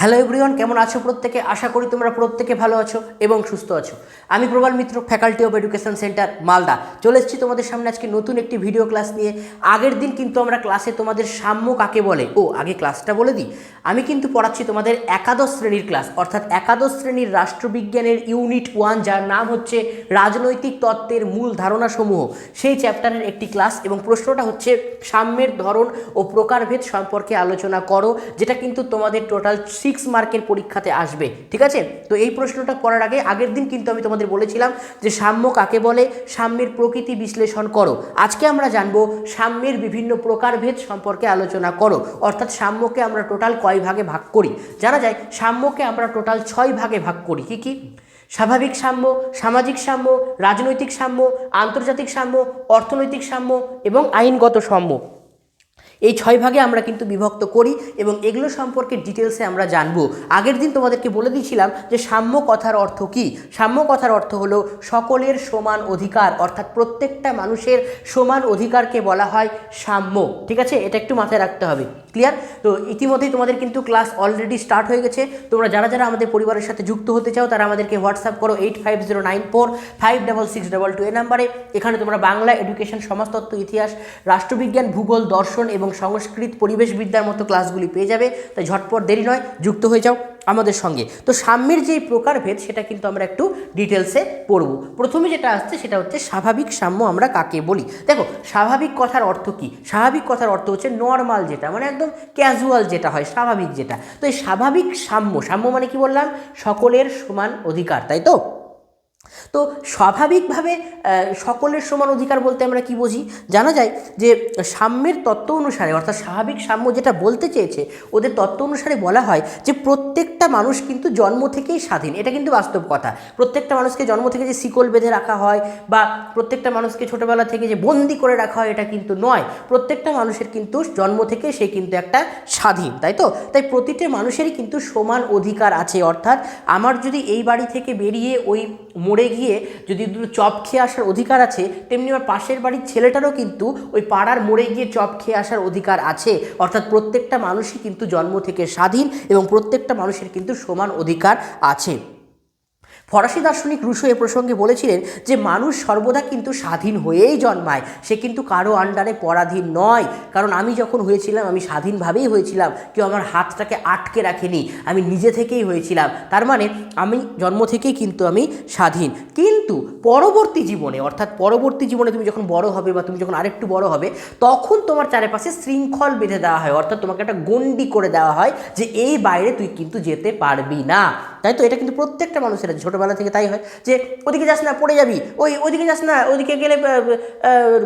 Hello everyone কেমন আছো প্রত্যেকে? আশা করি তোমরা প্রত্যেকে ভালো আছো এবং সুস্থ আছো। আমি Prabal Mitra faculty of education centre Malda. চলে এসেছি তোমাদের সামনে আজকে নতুন একটি ভিডিও ক্লাস নিয়ে। আগের দিন কিন্তু আমরা ক্লাসে তোমাদের সাম্য কাকে বলে? ও, আগে ক্লাসটা বলে দিই। আমি কিন্তু পড়াচ্ছি তোমাদের একাদশ শ্রেণির ক্লাস অর্থাৎ একাদশ শ্রেণির রাষ্ট্রবিজ্ঞানের ইউনিট ওয়ান যার নাম হচ্ছে রাজনৈতিক তত্ত্বের মূল ধারণাসমূহ। সেই চ্যাপ্টারের একটি ক্লাস এবং প্রশ্নটা হচ্ছে, সাম্যের ধরন ও প্রকারভেদ সম্পর্কে আলোচনা করো, যেটা কিন্তু তোমাদের টোটাল সিক্স মার্কের পরীক্ষাতে আসবে, ঠিক আছে? তো এই প্রশ্নটা করার আগে, আগের দিন কিন্তু আমি তোমাদের বলেছিলাম যে সাম্য কাকে বলে? সাম্যের প্রকৃতি বিশ্লেষণ করো। আজকে আমরা জানব সাম্যের বিভিন্ন প্রকারভেদ সম্পর্কে আলোচনা করো। অর্থাৎ সাম্যকে আমরা টোটাল কয় ভাগে ভাগ করি? জানা যায়, সাম্যকে আমরা টোটাল ছয় ভাগে ভাগ করি। কি কি? স্বাভাবিক সাম্য, সামাজিক সাম্য, রাজনৈতিক সাম্য, আন্তর্জাতিক সাম্য, অর্থনৈতিক সাম্য এবং আইনগত সাম্য। এই ছয় ভাগে আমরা কিন্তু বিভক্ত করি এবং এগুলো সম্পর্কে ডিটেলসে আমরা জানব। আগের দিন তোমাদেরকে বলে দিয়েছিলাম যে সাম্য কথার অর্থ কি? সাম্য কথার অর্থ হলো সকলের সমান অধিকার, অর্থাৎ প্রত্যেকটা মানুষের সমান অধিকারকে বলা হয় সাম্য। ঠিক আছে? এটা একটু মাথায় রাখতে হবে। ক্লিয়ার তো ইতিমধ্যেই তোমাদের কিন্তু ক্লাস অলরেডি স্টার্ট হয়ে গেছে। তোমরা যারা যারা আমাদের পরিবারের সাথে যুক্ত হতে চাও, তারা আমাদেরকে হোয়াটসঅ্যাপ করো eight five zero nine four five double six double two এ নাম্বারে। এখানে তোমরা বাংলা এডুকেশন সমাজতত্ত্ব, ইতিহাস, রাষ্ট্রবিজ্ঞান, ভূগোল, দর্শন এবং সংস্কৃত পরিবেশবিদ্যার মতো ক্লাসগুলি পেয়ে যাবে। তাই ঝটপট দেরি নয়, যুক্ত হয়ে যাও আমাদের সঙ্গে। তো সাম্যের যে প্রকারভেদ, সেটা কিন্তু আমরা একটু ডিটেলসে পড়ব। প্রথমে যেটা আসছে, সেটা হচ্ছে স্বাভাবিক সাম্য আমরা কাকে বলি? দেখো, স্বাভাবিক কথার অর্থ কি? স্বাভাবিক কথার অর্থ হচ্ছে নর্মাল যেটা মানে একদম ক্যাজুয়াল যেটা হয়, স্বাভাবিক যেটা। তো এই স্বাভাবিক সাম্য সাম্য মানে কি বললাম? সকলের সমান অধিকার, তাই তো? তো স্বাভাবিকভাবে সকলের সমান অধিকার বলতে আমরা কি বুঝি? জানা যায় যে সাম্যের তত্ত্ব অনুসারে, অর্থাৎ স্বাভাবিক সাম্য যেটা বলতে চেয়েছে, ওদের তত্ত্ব অনুসারে বলা হয় যে প্রত্যেকটা মানুষ কিন্তু জন্ম থেকেই স্বাধীন। এটা কিন্তু বাস্তব কথা। প্রত্যেকটা মানুষকে জন্ম থেকে যে শিকল বেঁধে রাখা হয় বা প্রত্যেকটা মানুষকে ছোটোবেলা থেকে যে বন্দি করে রাখা হয়, এটা কিন্তু নয়। প্রত্যেকটা মানুষের কিন্তু জন্ম থেকে সে কিন্তু একটা স্বাধীন, তাই তো? তাই প্রতিটা মানুষেরই কিন্তু সমান অধিকার আছে। অর্থাৎ আমার যদি এই বাড়ি থেকে বেরিয়ে ওই মোড়ে গিয়ে যদি দুটো চপ খেয়ে আসার অধিকার আছে, তেমনি আমার পাশের বাড়ির ছেলেটারও কিন্তু ওই পাড়ার মরে গিয়ে চপ খেয়ে আসার অধিকার আছে। অর্থাৎ প্রত্যেকটা মানুষই কিন্তু জন্ম থেকে স্বাধীন এবং প্রত্যেকটা মানুষের কিন্তু সমান অধিকার আছে। ফরাসি দার্শনিক রুশো এ প্রসঙ্গে বলেছিলেন যে, মানুষ সর্বদা কিন্তু স্বাধীন হয়েই জন্মায়। সে কিন্তু কারও আন্ডারে পরাধীন নয়। কারণ আমি যখন হয়েছিলাম, আমি স্বাধীনভাবেই হয়েছিলাম। কেউ আমার হাতটাকে আটকে রাখেনি। আমি নিজে থেকেই হয়েছিলাম। তার মানে আমি জন্ম থেকেই কিন্তু আমি স্বাধীন। কিন্তু পরবর্তী জীবনে, অর্থাৎ পরবর্তী জীবনে তুমি যখন বড় হবে বা তুমি যখন আরেকটু বড় হবে, তখন তোমার চারিপাশে শৃঙ্খল বেঁধে দেওয়া হয়। অর্থাৎ তোমাকে একটা গণ্ডি করে দেওয়া হয় যে, এই বাইরে তুই কিন্তু যেতে পারবি না। তাই তো এটা কিন্তু প্রত্যেকটা মানুষের আছে ছোটোবেলা থেকে তাই হয় যে ওদিকে যাস না, পড়ে যাবি। ওই ওদিকে যাস না, ওদিকে গেলে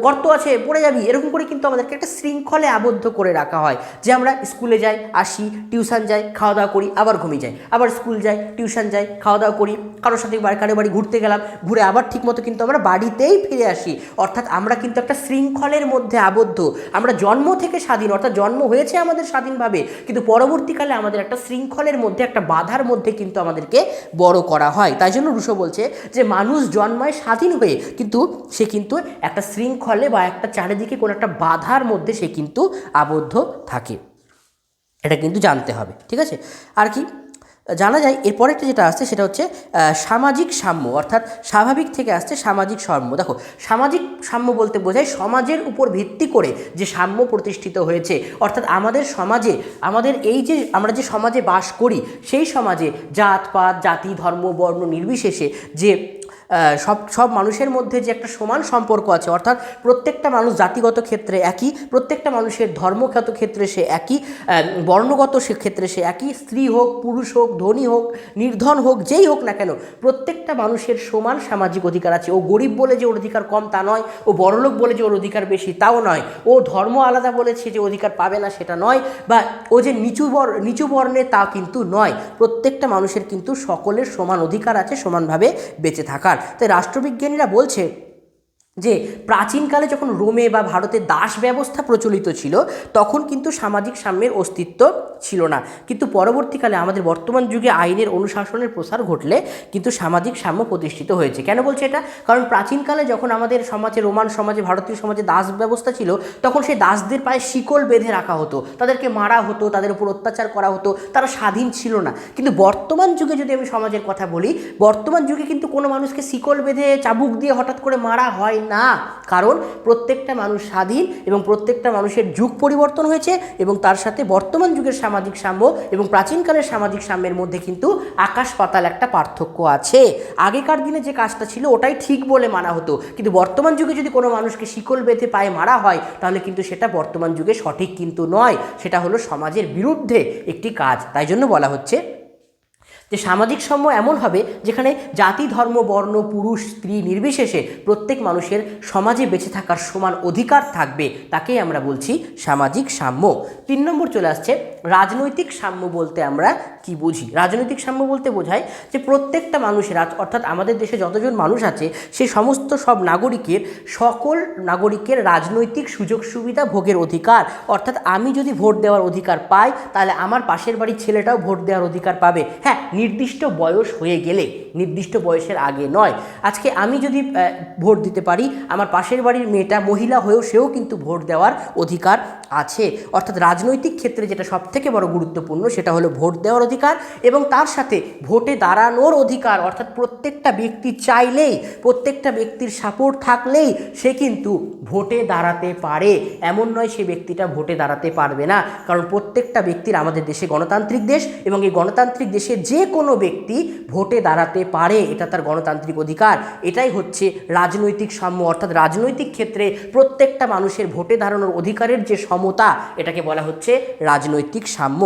গর্ত আছে, পড়ে যাবি। এরকম করে কিন্তু আমাদেরকে একটা শৃঙ্খলে আবদ্ধ করে রাখা হয় যে আমরা স্কুলে যাই, আসি, টিউশন যাই, খাওয়া দাওয়া করি, আবার ঘুমিয়ে যাই। আবার স্কুল যাই, টিউশন যাই, খাওয়া দাওয়া করি, কারোর সাথে বাড়ি কারও বাড়ি ঘুরতে গেলাম, ঘুরে আবার ঠিকমতো কিন্তু আমরা বাড়িতেই ফিরে আসি। অর্থাৎ আমরা কিন্তু একটা শৃঙ্খলের মধ্যে আবদ্ধ। আমরা জন্ম থেকে স্বাধীন, অর্থাৎ জন্ম হয়েছে আমাদের স্বাধীনভাবে, কিন্তু পরবর্তীকালে আমাদের একটা শৃঙ্খলের মধ্যে, একটা বাধার মধ্যে কিন্তু আমাদেরকে বড় করা হয়। তাই জন্য রুশো বলছে যে, মানুষ জন্মায় স্বাধীন হয়ে, কিন্তু সে কিন্তু একটা শৃঙ্খলে বা একটা চারিদিকে কোনো একটা বাধার মধ্যে সে কিন্তু আবদ্ধ থাকে। এটা কিন্তু জানতে হবে, ঠিক আছে? আর কি? জানা যায়, এরপরেরটা যেটা আসছে সেটা হচ্ছে সামাজিক সাম্য, অর্থাৎ স্বাভাবিক থেকে আসছে সামাজিক সাম্য। দেখো, সামাজিক সাম্য বলতে বোঝায় সমাজের উপর ভিত্তি করে যে সাম্য প্রতিষ্ঠিত হয়েছে। অর্থাৎ আমাদের সমাজে, আমাদের এই যে, আমরা যে সমাজে বাস করি, সেই সমাজে জাতপাত জাতি, ধর্ম, বর্ণ নির্বিশেষে যে সব সব মানুষের মধ্যে যে একটা সমান সম্পর্ক আছে, অর্থাৎ প্রত্যেকটা মানুষ জাতিগত ক্ষেত্রে একই, প্রত্যেকটা মানুষের ধর্মগত ক্ষেত্রে সে একই বর্ণগত সে ক্ষেত্রে সে একই, স্ত্রী হোক, পুরুষ হোক, ধনী হোক, নির্ধন হোক, যেই হোক না কেন, প্রত্যেকটা মানুষের সমান সামাজিক অধিকার আছে। ও গরিব বলে যে ওর অধিকার কম তা নয়, ও বড়লোক বলে যে ওর অধিকার বেশি তাও নয়, ও ধর্ম আলাদা বলেছে যে অধিকার পাবে না সেটা নয়, বা ও যে নিচু বর, নিচু বর্ণে তা কিন্তু নয়। প্রত্যেকটা মানুষের কিন্তু সকলের সমান অধিকার আছে সমানভাবে বেঁচে থাকার। তাই রাষ্ট্রবিজ্ঞানীরা বলছে যে প্রাচীনকালে যখন রোমে বা ভারতে দাস ব্যবস্থা প্রচলিত ছিল, তখন কিন্তু সামাজিক সাম্যের অস্তিত্ব ছিল না। কিন্তু পরবর্তীকালে আমাদের বর্তমান যুগে আইনের অনুশাসনের প্রসার ঘটলে কিন্তু সামাজিক সাম্য প্রতিষ্ঠিত হয়েছে। কেন বলছে এটা? কারণ প্রাচীনকালে যখন আমাদের সমাজে, রোমান সমাজে, ভারতীয় সমাজে দাস ব্যবস্থা ছিল, তখন সেই দাসদের পায়ে শিকল বেঁধে রাখা হতো। তাদেরকে মারা হতো, তাদের উপর অত্যাচার করা হতো, তারা স্বাধীন ছিল না। কিন্তু বর্তমান যুগে যদি আমি সমাজের কথা বলি, বর্তমান যুগে কিন্তু কোনো মানুষকে শিকল বেঁধে চাবুক দিয়ে হঠাৎ করে মারা হয় না। কারণ প্রত্যেকটা মানুষ স্বাধীন এবং প্রত্যেকটা মানুষের যুগ পরিবর্তন হয়েছে এবং তার সাথে বর্তমান যুগের সামাজিক সাম্য এবং প্রাচীনকালের সামাজিক সাম্যের মধ্যে কিন্তু আকাশ পাতাল একটা পার্থক্য আছে। আগেকার দিনে যে কাজটা ছিল ওটাই ঠিক বলে মানা হতো। কিন্তু বর্তমান যুগে যদি কোনো মানুষকে শিকল বেঁধে পায়ে মারা হয়, তাহলে কিন্তু সেটা বর্তমান যুগে সঠিক কিন্তু নয়। সেটা হলো সমাজের বিরুদ্ধে একটি কাজ। তাই জন্য বলা হচ্ছে যে সামাজিক সাম্য এমন হবে যেখানে জাতি, ধর্ম, বর্ণ, পুরুষ, স্ত্রী নির্বিশেষে প্রত্যেক মানুষের সমাজে বেঁচে থাকার সমান অধিকার থাকবে, তাকেই আমরা বলছি সামাজিক সাম্য। তিন নম্বর চলে আসছে রাজনৈতিক সাম্য বলতে আমরা কি বুঝি? রাজনৈতিক সাম্য বলতে বোঝায় যে প্রত্যেকটা মানুষের অর্থাৎ আমাদের দেশে যতজন মানুষ আছে সেই সমস্ত সব নাগরিকের, সকল নাগরিকের রাজনৈতিক সুযোগ সুবিধা ভোগের অধিকার। অর্থাৎ আমি যদি ভোট দেওয়ার অধিকার পাই, তাহলে আমার পাশের বাড়ির ছেলেটাও ভোট দেওয়ার অধিকার পাবে। হ্যাঁ নির্দিষ্ট বয়স হয়ে গেলে, নির্দিষ্ট বয়সের আগে নয়। আজকে আমি যদি ভোট দিতে পারি, আমার পাশের বাড়ির মেয়েটা মহিলা হয়েও সেও কিন্তু ভোট দেওয়ার অধিকার আছে। অর্থাৎ রাজনৈতিক ক্ষেত্রে যেটা সবথেকে বড় গুরুত্বপূর্ণ সেটা হলো ভোট দেওয়ার অধিকার এবং তার সাথে ভোটে দাঁড়ানোর অধিকার, অর্থাৎ প্রত্যেকটা ব্যক্তি চাইলেই, প্রত্যেকটা ব্যক্তির সাপোর্ট থাকলেই সে কিন্তু ভোটে দাঁড়াতে পারে। এমন নয় সে ব্যক্তিটা ভোটে দাঁড়াতে পারবে না, কারণ প্রত্যেকটা ব্যক্তির আমাদের দেশে গণতান্ত্রিক দেশ এবং এই গণতান্ত্রিক দেশে যে কোনো ব্যক্তি ভোটে দাঁড়াতে পারে, এটা তার গণতান্ত্রিক অধিকার। এটাই হচ্ছে রাজনৈতিক সাম্য, অর্থাৎ রাজনৈতিক ক্ষেত্রে প্রত্যেকটা মানুষের ভোটে দাঁড়ানোর অধিকারের যে সমতা, এটাকে বলা হচ্ছে রাজনৈতিক সাম্য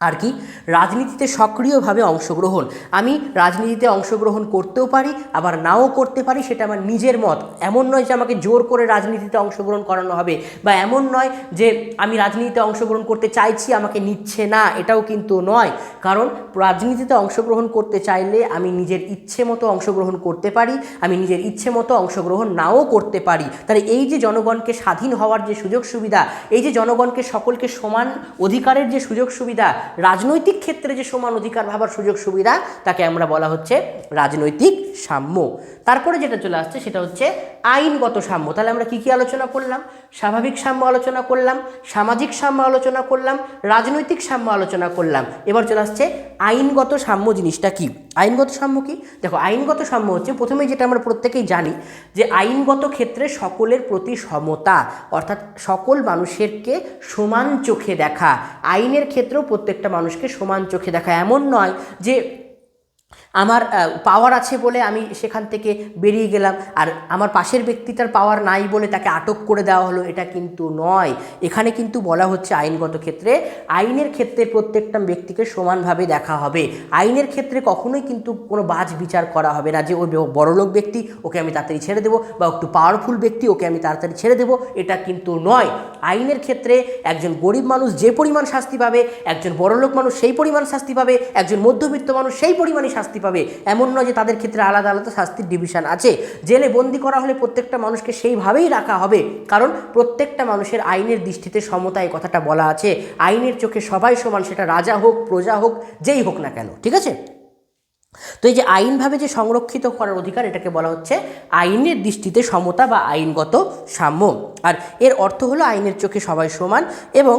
আর কি? রাজনীতিতে সক্রিয়ভাবে অংশগ্রহণ। আমি রাজনীতিতে অংশগ্রহণ করতেও পারি, আবার নাও করতে পারি, সেটা আমার নিজের মত। এমন নয় যে আমাকে জোর করে রাজনীতিতে অংশগ্রহণ করানো হবে, বা এমন নয় যে আমি রাজনীতিতে অংশগ্রহণ করতে চাইছি, আমাকে নিচ্ছে না, এটাও কিন্তু নয়। কারণ রাজনীতিতে অংশগ্রহণ করতে চাইলে আমি নিজের ইচ্ছে মতো অংশগ্রহণ করতে পারি, আমি নিজের ইচ্ছে মতো অংশগ্রহণ নাও করতে পারি। তাহলে এই যে জনগণকে স্বাধীন হওয়ার যে সুযোগ সুবিধা, এই যে জনগণকে সকলকে সমান অধিকারের যে সুযোগ সুবিধা রাজনৈতিক ক্ষেত্রে যে সমান অধিকার ভাবার সুযোগ সুবিধা, তাকে আমরা বলা হচ্ছে রাজনৈতিক সাম্য। তারপরে যেটা চলে আসছে সেটা হচ্ছে আইনগত সাম্য। তাহলে আমরা কি কি আলোচনা করলাম? স্বাভাবিক সাম্য আলোচনা করলাম, সামাজিক সাম্য আলোচনা করলাম, রাজনৈতিক সাম্য আলোচনা করলাম। এবার চলে আসছে আইনগত সাম্য জিনিসটা কি? আইনগত সাম্য কি? দেখো, আইনগত সাম্য হচ্ছে প্রথমে যেটা আমরা প্রত্যেকেই জানি যে আইনগত ক্ষেত্রে সকলের প্রতি সমতা, অর্থাৎ সকল মানুষেরকে সমান চোখে দেখা। আইনের ক্ষেত্রেও প্রত্যেকটা মানুষকে সমান চোখে দেখা এমন নয় যে আমার পাওয়ার আছে বলে আমি সেখান থেকে বেরিয়ে গেলাম। আর আমার পাশের ব্যক্তিটার পাওয়ার নাই বলে তাকে আটক করে দেওয়া হলো, এটা কিন্তু নয়। এখানে কিন্তু বলা হচ্ছে আইনগত ক্ষেত্রে, আইনের ক্ষেত্রে প্রত্যেকটা ব্যক্তিকে সমানভাবে দেখা হবে। আইনের ক্ষেত্রে কখনোই কিন্তু কোনো বাজ বিচার করা হবে না যে, ওই বড়লোক ব্যক্তি, ওকে আমি তাড়াতাড়ি ছেড়ে দেবো বা, একটু পাওয়ারফুল ব্যক্তি, ওকে আমি তাড়াতাড়ি ছেড়ে দেবো এটা কিন্তু নয়। আইনের ক্ষেত্রে একজন গরিব মানুষ যে পরিমাণ শাস্তি পাবে, একজন বড়লোক মানুষ সেই পরিমাণ শাস্তি পাবে, একজন মধ্যবিত্ত মানুষ সেই পরিমাণে শাস্তি পাবে। এমন নয় যে তাদের ক্ষেত্রে আলাদা আলাদা শাস্তির ডিভিশন আছে। জেলে বন্দি করা হলে প্রত্যেকটা মানুষকে সেইভাবেই রাখা হবে। কারণ প্রত্যেকটা মানুষের আইনের দৃষ্টিতে সমতা এই কথাটা বলা আছে। আইনের চোখে সবাই সমান, সেটা রাজা হোক, প্রজা হোক, যেই হোক না কেন, ঠিক আছে? তো এই যে আইনভাবে যে সংরক্ষিত করার অধিকার, এটাকে বলা হচ্ছে আইনের দৃষ্টিতে সমতা বা আইনগত সাম্য। আর এর অর্থ হলো আইনের চোখে সবাই সমান এবং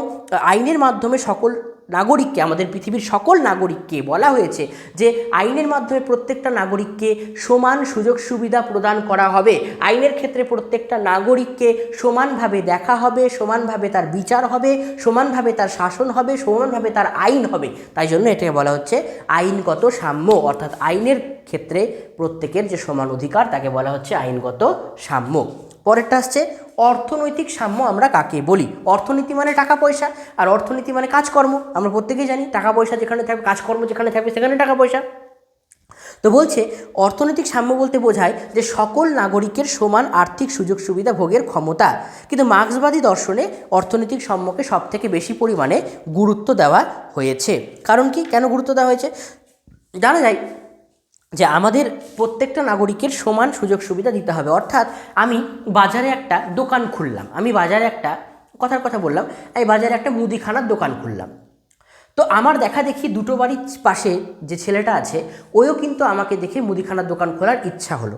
আইনের মাধ্যমে সকল নাগরিককে, আমাদের পৃথিবীর সকল নাগরিককে বলা হয়েছে যে আইনের মাধ্যমে প্রত্যেকটা নাগরিককে সমান সুযোগ সুবিধা প্রদান করা হবে। আইনের ক্ষেত্রে প্রত্যেকটা নাগরিককে সমানভাবে দেখা হবে, সমানভাবে তার বিচার হবে, সমানভাবে তার শাসন হবে, সমানভাবে তার আইন হবে। তাই জন্য এটাকে বলা হচ্ছে আইনগত সাম্য। অর্থাৎ আইনের ক্ষেত্রে প্রত্যেকের যে সমান অধিকার, তাকে বলা হচ্ছে আইনগত সাম্য। পরেরটা আসছে, অর্থনৈতিক সাম্য আমরা কাকে বলি? অর্থনীতি মানে টাকা, পয়সা। আর অর্থনীতি মানে কাজকর্ম। আমরা প্রত্যেকেই জানি টাকা, পয়সা যেখানে থাকবে কাজকর্ম যেখানে থাকবে সেখানে টাকা, পয়সা। তো বলছে, অর্থনৈতিক সাম্য বলতে বোঝায় যে সকল নাগরিকের সমান আর্থিক সুযোগ সুবিধা ভোগের ক্ষমতা। কিন্তু মার্ক্সবাদী দর্শনে অর্থনৈতিক সাম্যকে সবথেকে বেশি পরিমাণে গুরুত্ব দেওয়া হয়েছে। কারণ কি? কেন গুরুত্ব দেওয়া হয়েছে? জানা যায় যে আমাদের প্রত্যেকটা নাগরিকের সমান সুযোগ সুবিধা দিতে হবে। অর্থাৎ আমি বাজারে একটা দোকান খুললাম, আমি বাজারে একটা, কথার কথা বললাম আমি বাজারে একটা মুদিখানার দোকান খুললাম। তো আমার দেখা দেখি দুটো বাড়ির পাশে যে ছেলেটা আছে, ওইও কিন্তু আমাকে দেখে মুদিখানার দোকান খোলার ইচ্ছা হলো।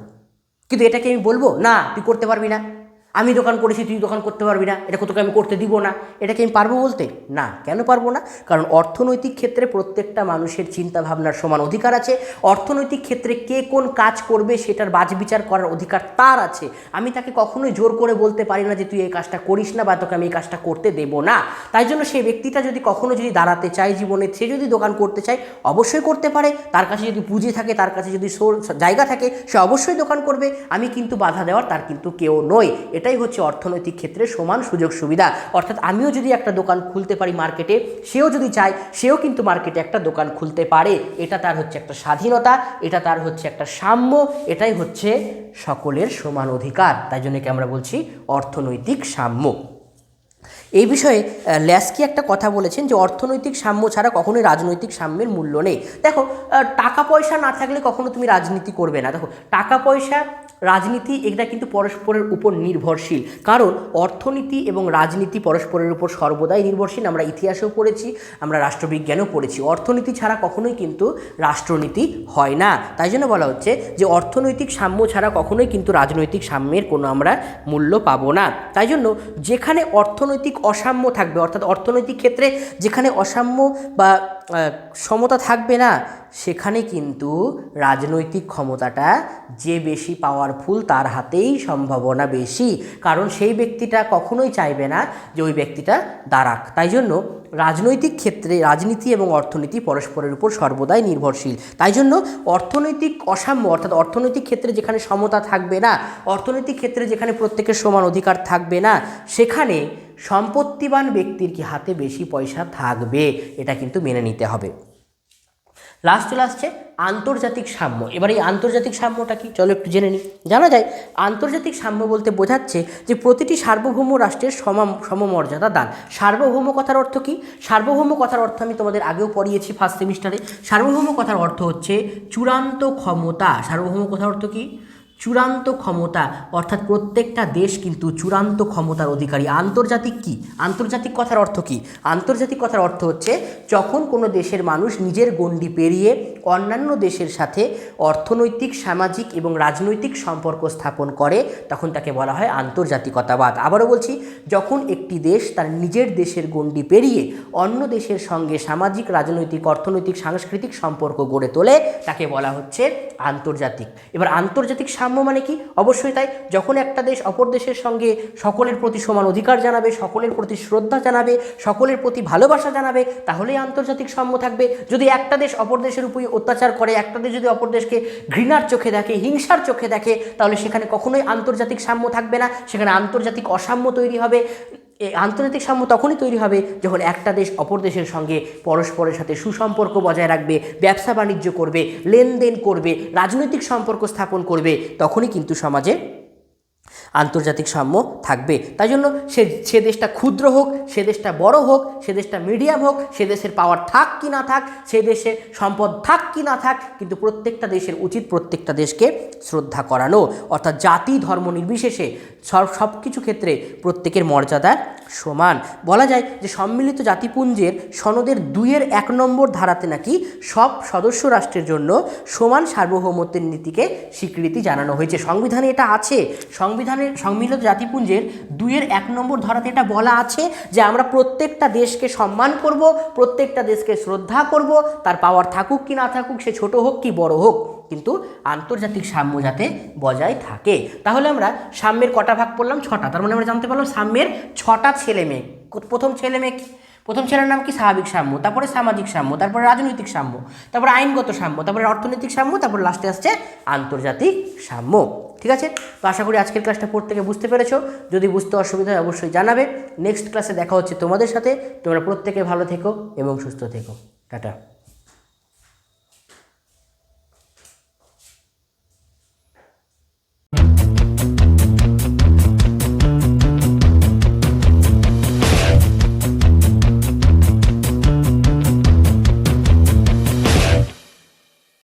কিন্তু এটাকে আমি বলব, না, তুই করতে পারবি না। আমি দোকান করেছি, তুই দোকান করতে পারবি না, এটা তোকে আমি করতে দিব না। এটাকে আমি পারব বলতে? না, কেন পারব না? কারণ অর্থনৈতিক ক্ষেত্রে প্রত্যেকটা মানুষের চিন্তা ভাবনার সমান অধিকার আছে। অর্থনৈতিক ক্ষেত্রে কে কোন কাজ করবে সেটার বাজ বিচার করার অধিকার তার আছে। আমি তাকে কখনোই জোর করে বলতে পারি না যে তুই এই কাজটা করিস না বা তোকে আমি এই কাজটা করতে দেব না। তাই জন্য সেই ব্যক্তিটা যদি কখনো যদি দাঁড়াতে চায় জীবনে, সে যদি দোকান করতে চায়, অবশ্যই করতে পারে। তার কাছে যদি পুঁজি থাকে, তার কাছে যদি জায়গা থাকে, সে অবশ্যই দোকান করবে। আমি কিন্তু বাধা দেওয়ার তার কিন্তু কেউ নই। এটাই হচ্ছে অর্থনৈতিক ক্ষেত্রে সমান সুযোগ সুবিধা। অর্থাৎ আমিও যদি একটা দোকান খুলতে পারি মার্কেটে সেও যদি চায়, সেও কিন্তু মার্কেটে একটা দোকান খুলতে পারে। এটা তার হচ্ছে একটা স্বাধীনতা, এটা তার হচ্ছে একটা সাম্য, এটাই হচ্ছে সকলের সমান অধিকার। তাই জন্য কি আমরা বলছি অর্থনৈতিক সাম্য। এই বিষয়ে ল্যাস্কি একটা কথা বলেছেন যে অর্থনৈতিক সাম্য ছাড়া কখনোই রাজনৈতিক সাম্যের মূল্য নেই। দেখো টাকা পয়সা না থাকলে কখনো তুমি রাজনীতি করবে না। দেখো, টাকা পয়সা রাজনীতি এটা কিন্তু পরস্পরের উপর নির্ভরশীল। কারণ অর্থনীতি এবং রাজনীতি পরস্পরের উপর সর্বদাই নির্ভরশীল। আমরা ইতিহাসেও পড়েছি, আমরা রাষ্ট্রবিজ্ঞানেও পড়েছি। অর্থনীতি ছাড়া কখনোই কিন্তু রাষ্ট্রনীতি হয় না। তাই জন্য বলা হচ্ছে যে অর্থনৈতিক সাম্য ছাড়া কখনোই কিন্তু রাজনৈতিক সাম্যের কোনো আমরা মূল্য পাবো না। তাই জন্য যেখানে অর্থনৈতিক অসাম্য থাকবে, অর্থাৎ অর্থনৈতিক ক্ষেত্রে যেখানে অসাম্য বা সমতা থাকবে না, সেখানে কিন্তু রাজনৈতিক ক্ষমতাটা যে বেশি পাওয়ারফুল তার হাতেই সম্ভাবনা বেশি। কারণ সেই ব্যক্তিটা কখনোই চাইবে না যে ওই ব্যক্তিটা দাঁড়াক। তাই জন্য রাজনৈতিক ক্ষেত্রে রাজনীতি এবং অর্থনীতি পরস্পরের উপর সর্বদাই নির্ভরশীল। তাই জন্য অর্থনৈতিক অসাম্য অর্থাৎ অর্থনৈতিক ক্ষেত্রে যেখানে সমতা থাকবে না, অর্থনৈতিক ক্ষেত্রে যেখানে প্রত্যেকের সমান অধিকার থাকবে না, সেখানে সম্পত্তিবান ব্যক্তির কি হাতে বেশি পয়সা থাকবে? এটা কিন্তু মেনে নিতে হবে। লাস্ট চলে আসছে আন্তর্জাতিক সাম্য। এবার এই আন্তর্জাতিক সাম্যটা কি? চলো একটু জেনে নিই জানা যায়, আন্তর্জাতিক সাম্য বলতে বোঝাচ্ছে যে প্রতিটি সার্বভৌম রাষ্ট্রের সম, সমমর্যাদা দান। সার্বভৌম কথার অর্থ কি? সার্বভৌম কথার অর্থ আমি তোমাদের আগেও পড়িয়েছি ফার্স্ট সেমিস্টারে সার্বভৌম কথার অর্থ হচ্ছে চূড়ান্ত ক্ষমতা। সার্বভৌম কথার অর্থ কি? চূড়ান্ত ক্ষমতা, অর্থাৎ প্রত্যেকটা দেশ কিন্তু চূড়ান্ত ক্ষমতার অধিকারী। আন্তর্জাতিক কি? আন্তর্জাতিক কথার অর্থ কি? আন্তর্জাতিক কথার অর্থ হচ্ছে, যখন কোনো দেশের মানুষ নিজের গণ্ডি পেরিয়ে অন্যান্য দেশের সাথে অর্থনৈতিক, সামাজিক এবং রাজনৈতিক সম্পর্ক স্থাপন করে, তখন তাকে বলা হয় আন্তর্জাতিকতাবাদ। আবারও বলছি, যখন একটি দেশ তার নিজের দেশের গণ্ডি পেরিয়ে অন্য দেশের সঙ্গে সামাজিক, রাজনৈতিক, অর্থনৈতিক, সাংস্কৃতিক সম্পর্ক গড়ে তোলে, তাকে বলা হচ্ছে আন্তর্জাতিক। এবার আন্তর্জাতিক সাম্য মানে কি? অবশ্যই তাই। যখন একটা দেশ অপর দেশের সঙ্গে সকলের প্রতি সমান অধিকার জানাবে, সকলের প্রতি শ্রদ্ধা জানাবে, সকলের প্রতি ভালোবাসা জানাবে তাহলেই আন্তর্জাতিক সাম্য থাকবে। যদি একটা দেশ অপর দেশের উপর অত্যাচার করে, একটা দেশ যদি অপর দেশকে ঘৃণার চোখে দেখে, হিংসার চোখে দেখে, তাহলে সেখানে কখনোই আন্তর্জাতিক সাম্য থাকবে না। সেখানে আন্তর্জাতিক অসাম্য তৈরি হবে। আন্তর্জাতিক সাম্য তখনই তৈরি হবে যখন একটা দেশ অপর দেশের সঙ্গে পরস্পরের সাথে সুসম্পর্ক বজায় রাখবে, ব্যবসা বাণিজ্য করবে, লেনদেন করবে, রাজনৈতিক সম্পর্ক স্থাপন করবে, তখনই কিন্তু সমাজে আন্তর্জাতিক সাম্য থাকবে। তাই জন্য সে সে দেশটা ক্ষুদ্র হোক, সে দেশটা বড় হোক, সে দেশটা মিডিয়াম হোক, সে দেশের পাওয়ার থাক কি না থাক, সে দেশে সম্পদ থাক কি না থাক, কিন্তু প্রত্যেকটা দেশের উচিত প্রত্যেকটা দেশকে শ্রদ্ধা করানো। অর্থাৎ জাতি, ধর্ম নির্বিশেষে সব সব কিছু ক্ষেত্রে প্রত্যেকের মর্যাদা সমান। বলা যায় যে সম্মিলিত জাতিপুঞ্জের সনদের দুইয়ের এক নম্বর ধারাতে নাকি সব সদস্য রাষ্ট্রের জন্য সমান সার্বভৌমত্বের নীতিকে স্বীকৃতি জানানো হয়েছে। সংবিধানে এটা আছে। সংবিধানের সম্মিলিত জাতিপুঞ্জের দুইয়ের এক নম্বর ধরাতে এটা বলা আছে যে আমরা প্রত্যেকটা দেশকে সম্মান করব, প্রত্যেকটা দেশকে শ্রদ্ধা করব, তার পাওয়ার থাকুক কি না থাকুক, সে ছোট হোক কি বড় হোক, কিন্তু আন্তর্জাতিক সাম্য যাতে বজায় থাকে। তাহলে আমরা সাম্যের কটা ভাগ পড়লাম? ছটা। তার মানে আমরা জানতে পারলাম সাম্যের ছটা ছেলে মেয়ে। প্রথম ছেলে মেয়ে প্রথম ছেলের নাম কি? স্বাভাবিক সাম্য, তারপরে সামাজিক সাম্য, তারপরে রাজনৈতিক সাম্য, তারপরে আইনগত সাম্য, তারপরে অর্থনৈতিক সাম্য, তারপরে লাস্টে আসছে আন্তর্জাতিক সাম্য। ঠিক আছে? তো আশা করি আজকের ক্লাসটা প্রত্যেকে বুঝতে পেরেছ। যদি বুঝতে অসুবিধা হয়, অবশ্যই জানাবে। নেক্সট ক্লাসে দেখা হচ্ছে তোমাদের সাথে। তোমরা প্রত্যেকে ভালো থেকো এবং সুস্থ থেকো। টাটা।